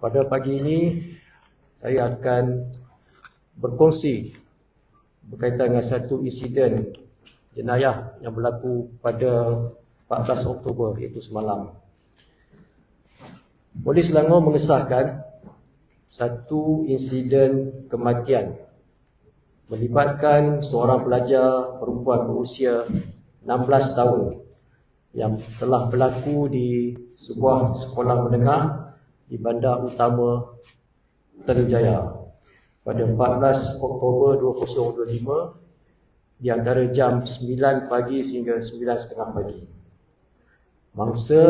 Pada pagi ini saya akan berkongsi berkaitan dengan satu insiden jenayah yang berlaku pada 14 Oktober iaitu semalam. Polis Selangor mengesahkan satu insiden kematian melibatkan seorang pelajar perempuan berusia 16 tahun yang telah berlaku di sebuah sekolah menengah di Bandar Utama Terenjaya pada 14 Oktober 2025 di antara jam 9 pagi sehingga 9.30 pagi. Mangsa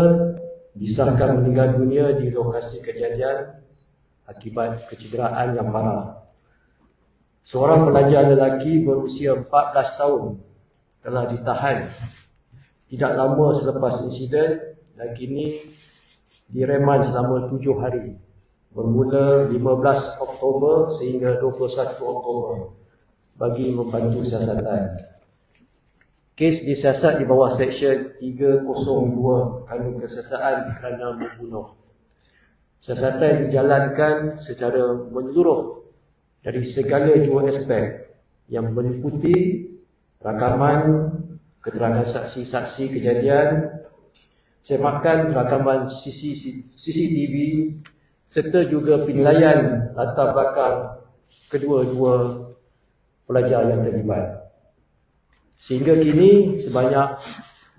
disahkan meninggal dunia di lokasi kejadian akibat kecederaan yang parah. Seorang pelajar lelaki berusia 14 tahun telah ditahan tidak lama selepas insiden dan kini direman selama tujuh hari bermula 15 Oktober sehingga 21 Oktober bagi membantu siasatan. Kes disiasat di bawah Seksyen 302 Kanun Kesiasaan kerana membunuh. Siasatan dijalankan secara menyeluruh dari segala jua aspek yang meliputi rakaman keterangan saksi-saksi kejadian, semakan rakaman CCTV serta juga penilaian latar belakang kedua-dua pelajar yang terlibat. Sehingga kini sebanyak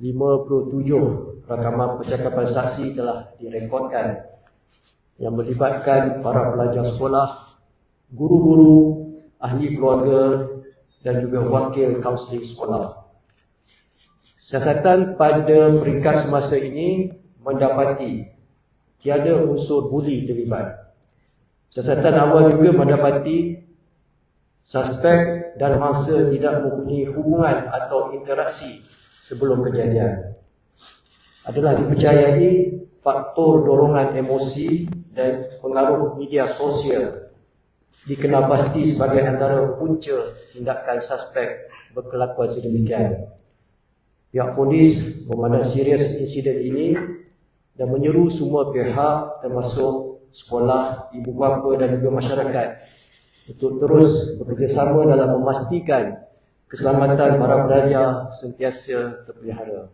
57 rakaman percakapan saksi telah direkodkan yang melibatkan para pelajar sekolah, guru-guru, ahli keluarga dan juga wakil kaunseling sekolah. Siasatan pada peringkat semasa ini mendapati tiada unsur buli terlibat. Siasatan awal juga mendapati suspek dan mangsa tidak mempunyai hubungan atau interaksi sebelum kejadian. Adalah dipercayai faktor dorongan emosi dan pengaruh media sosial dikenal pasti sebagai antara punca tindakan suspek berkelakuan sedemikian. Pihak polis memandang serius insiden ini dan menyeru semua pihak termasuk sekolah, ibu bapa dan juga masyarakat untuk terus bekerjasama dalam memastikan keselamatan para pelajar sentiasa terpelihara.